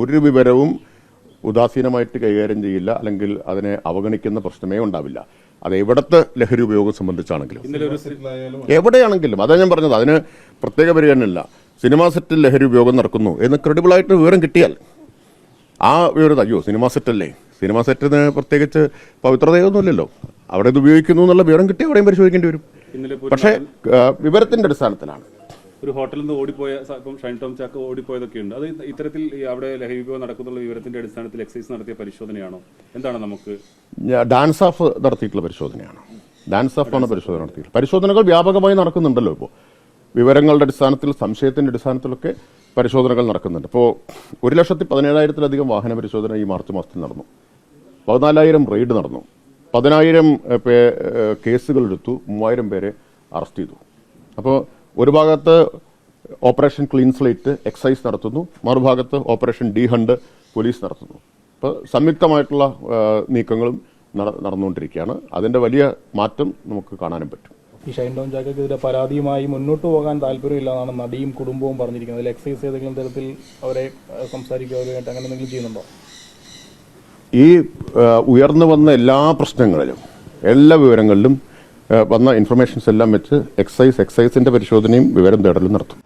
ഒരു വിവരവും ഉദാസീനമായിട്ട് കൈകാര്യം ചെയ്യില്ല അല്ലെങ്കിൽ അതിനെ അവഗണിക്കുന്ന പ്രശ്നമേ ഉണ്ടാവില്ല. അത് എവിടത്തെ ലഹരി ഉപയോഗം സംബന്ധിച്ചാണെങ്കിലും. എവിടെയാണെങ്കിലും അതാ ഞാൻ പറഞ്ഞത് അതിന് പ്രത്യേക പരിഗണനയില്ല. സിനിമാ സെറ്റിൽ ലഹരി ഉപയോഗം നടക്കുന്നു എന്ന് ക്രെഡിബിൾ ആയിട്ട് വിവരം കിട്ടിയാൽ. ആ വിവരം അയ്യോ സിനിമാ സെറ്റല്ലേ? സിനിമാ സെറ്റിന് പ്രത്യേകിച്ച് പവിത്രതയൊന്നുമില്ലല്ലോ. അവിടെ ഇത് ഉപയോഗിക്കുന്നു എന്നുള്ള വിവരം കിട്ടി അവിടെയും പരിശോധിക്കേണ്ടി വരും. പക്ഷേ വിവരത്തിന്റെ വിവരത്തിന്റെ അടിസ്ഥാനത്തിലാണ്. ഒരു ഹോട്ടലിൽ നിന്ന് ഓടിപ്പോയ ഇപ്പം ഷൈൻ ടോം ചാക്ക് ഓടിപ്പോയതൊക്കെ ഉണ്ട്. അത് ഇത്തരത്തിൽ അവിടെ ലഹരി വിഭവം നടക്കുന്നുള്ള വിവരത്തിന്റെ അടിസ്ഥാനത്തിൽ എക്സൈസ് നടത്തിയ പരിശോധനയാണോ? എന്താണ് നമുക്ക് ഡാൻസ് ഓഫ് നടത്തിയിട്ടുള്ള പരിശോധനയാണ്? ഡാൻസ് ഓഫ് ആണ് പരിശോധന നടത്തിയിട്ടുള്ളത്. പരിശോധനകൾ വ്യാപകമായി നടക്കുന്നുണ്ടല്ലോ ഇപ്പോൾ വിവരങ്ങളുടെ അടിസ്ഥാനത്തിൽ സംശയത്തിന്റെ അടിസ്ഥാനത്തിലൊക്കെ പരിശോധനകൾ നടക്കുന്നുണ്ട്. ഇപ്പോൾ ഒരു ലക്ഷത്തി പതിനേഴായിരത്തിലധികം വാഹന പരിശോധന ഈ മാർച്ച് മാസത്തിൽ നടന്നു. പതിനാലായിരം റെയ്ഡ് നടന്നു. പതിനായിരം കേസുകൾ എടുത്തു. മൂവായിരം പേരെ അറസ്റ്റ് ചെയ്തു. അപ്പോൾ ഒരു ഭാഗത്ത് ഓപ്പറേഷൻ ക്ലീൻ സ്ലേറ്റ് എക്സൈസ് നടത്തുന്നു മറുഭാഗത്ത് ഓപ്പറേഷൻ ഡി ഹണ്ട് പോലീസ് നടത്തുന്നു. ഇപ്പോൾ സംയുക്തമായിട്ടുള്ള നീക്കങ്ങളും നട- നടന്നുകൊണ്ടിരിക്കുകയാണ്. അതിന്റെ വലിയ മാറ്റം നമുക്ക് കാണാനും പറ്റും. ഈ ഷൈൻ ടോം ജാക്കക്കെതിരെ പരാതിയുമായി മുന്നോട്ട് പോകാൻ താല്പര്യമില്ല എന്നാണ് നടിയും കുടുംബവും പറഞ്ഞിരിക്കുന്നത്. അതിൽ എക്സൈസ് ഏതെങ്കിലും തരത്തിൽ അവരെ സംസാരിക്കുക അവരുമായിട്ട് അങ്ങനെ എന്തെങ്കിലും ചെയ്യുന്നുണ്ടോ? ഈ ഉയർന്നു വന്ന എല്ലാ പ്രശ്നങ്ങളിലും എല്ലാ വിവരങ്ങളിലും വന്ന ഇൻഫർമേഷൻസ് എല്ലാം വെച്ച് എക്സൈസ് എക്സൈസിന്റെ പരിശോധനയും വിവരം തേടലും നടത്തും.